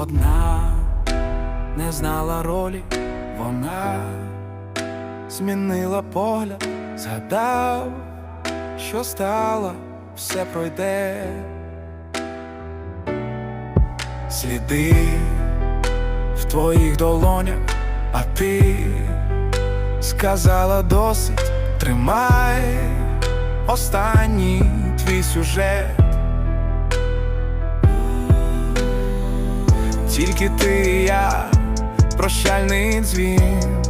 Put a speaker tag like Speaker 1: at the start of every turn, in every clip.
Speaker 1: Одна не знала ролі, вона змінила погляд, згадав, що стало, все пройде. Сліди в твоїх долонях, а ти сказала досить, тримай останній твій сюжет. Тільки ти і я, прощальний дзвін.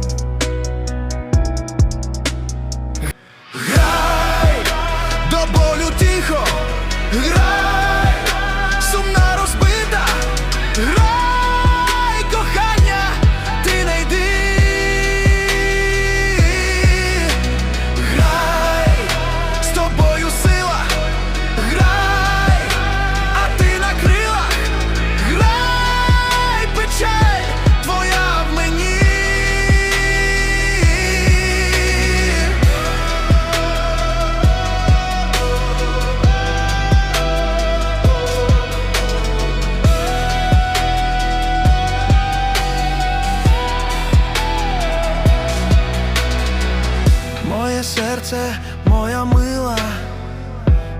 Speaker 1: Серце, моя мила,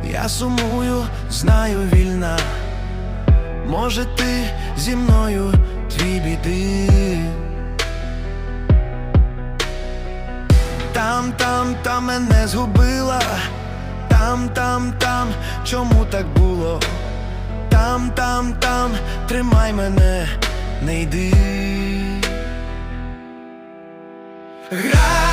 Speaker 1: я сумую, знаю вільна. Може, ти зі мною дві біди. Там, там, там мене згубила, там, там, там, чому так було? Там, там, там, тримай мене, не йди. Грай